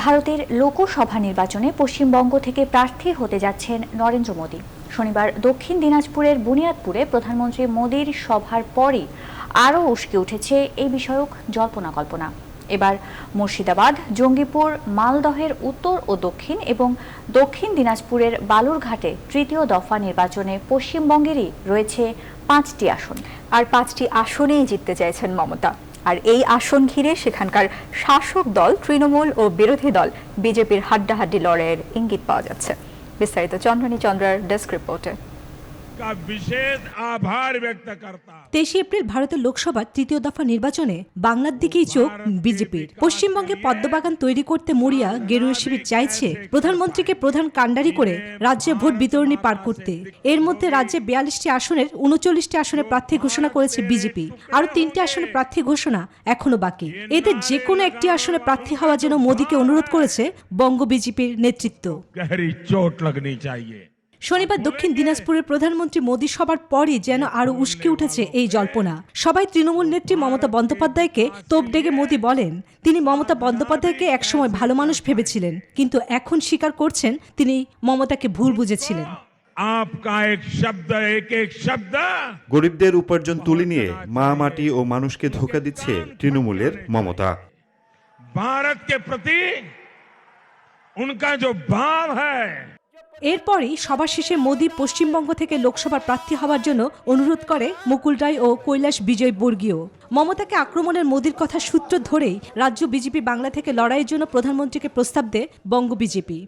ভারতের লোকসভা নির্বাচনে পশ্চিমবঙ্গ থেকে প্রার্থী হতে যাচ্ছেন নরেন্দ্র মোদী। শনিবার দক্ষিণ দিনাজপুরের বুনিয়াদপুরে প্রধানমন্ত্রী মোদীর সভার পরই আরও উস্কে উঠেছে এই বিষয়ক জল্পনা কল্পনা। এবার মুর্শিদাবাদ, জঙ্গিপুর, মালদহের উত্তর ও দক্ষিণ এবং দক্ষিণ দিনাজপুরের বালুরঘাটে তৃতীয় দফা নির্বাচনে পশ্চিমবঙ্গেরই রয়েছে পাঁচটি আসন। আর পাঁচটি আসনেই জিততে চাইছেন মমতা। আর এই আসন ঘিরে সেখানকার শাসক দল, তৃণমূল ও বিরোধী দল বিজেপির হাড্ডাহাড্ডি লড়াইয়ের ইঙ্গিত পাওয়া যাচ্ছে। বিস্তারিত চন্দ্রনী চন্দ্রার ডেস্ক রিপোর্টে। তেইশে এপ্রিল ভারতের লোকসভার তৃতীয় দফা নির্বাচনে বাংলার দিকেই চোখ বিজেপির। পশ্চিমবঙ্গে পদ্মবাগান তৈরি করতে মরিয়া গেরুয়া শিবির চাইছে প্রধানমন্ত্রীকে প্রধান কাণ্ডারি করে রাজ্যে ভোট বিতরণী পার করতে। এর মধ্যে রাজ্যে বিয়াল্লিশটি আসনের উনচল্লিশটি আসনে প্রার্থী ঘোষণা করেছে বিজেপি। আরও তিনটি আসনে প্রার্থী ঘোষণা এখনও বাকি। এদের যে কোনো একটি আসনে প্রার্থী হওয়া যেন মোদীকে অনুরোধ করেছে বঙ্গ বিজেপির নেতৃত্ব। চোট লাগনি চাইয়ে। শনিবার দক্ষিণ দিনাজপুরের প্রধানমন্ত্রী মোদী সবার পরই যেন আরো উস্কে উঠেছে এই জল্পনা সবাই তৃণমূল নেত্রী মমতা বন্দ্যোপাধ্যায়কে তোপ ডেকে মোদী বলেন তিনি মমতা বন্দ্যোপাধ্যায়কে একসময় ভালো মানুষ ভেবেছিলেন কিন্তু এখন স্বীকার করছেন তিনি মমতাকে ভুল বুঝেছিলেন आपका एक शब्द एक एक शब्द গরিবদের উপার্জন তুলে নিয়ে মা মাটি ও মানুষকে ধোকা দিচ্ছে তৃণমূলের মমতা भारत के प्रति उनका जो भाव है এরপরই সভা শেষে মোদী পশ্চিমবঙ্গ থেকে লোকসভার প্রার্থী হওয়ার জন্য অনুরোধ করে মুকুল রায় ও কৈলাস বিজয় বর্গীয়। মমতাকে আক্রমণের মোদীর কথা সূত্র ধরেই রাজ্য বিজেপি বাংলা থেকে লড়াইয়ের জন্য প্রধানমন্ত্রীকে প্রস্তাব দেয় বঙ্গ বিজেপি।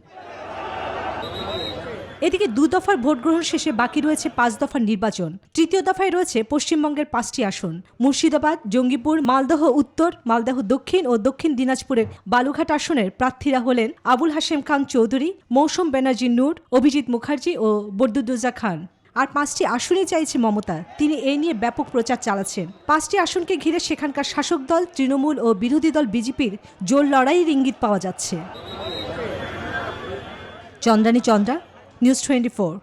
এদিকে দু দফার ভোট গ্রহণ শেষে বাকি রয়েছে পাঁচ দফার নির্বাচন। তৃতীয় দফায় রয়েছে পশ্চিমবঙ্গের পাঁচটি আসন। মুর্শিদাবাদ, জঙ্গিপুর, মালদহ উত্তর, মালদহ দক্ষিণ ও দক্ষিণ দিনাজপুরের বালুঘাট আসনের প্রার্থীরা হলেন আবুল হাশেম খান চৌধুরী, মৌসুম ব্যানার্জি নূর, অভিজিৎ মুখার্জি ও বরদুদ্দোজা খান। আর পাঁচটি আসনই চাইছে মমতা। তিনি এই নিয়ে ব্যাপক প্রচার চালাচ্ছেন। পাঁচটি আসনকে ঘিরে সেখানকার শাসক দল, তৃণমূল ও বিরোধী দল বিজেপির জোর লড়াইয়ের ইঙ্গিত পাওয়া যাচ্ছে। চন্দ্রানী চন্দ্রা News 24.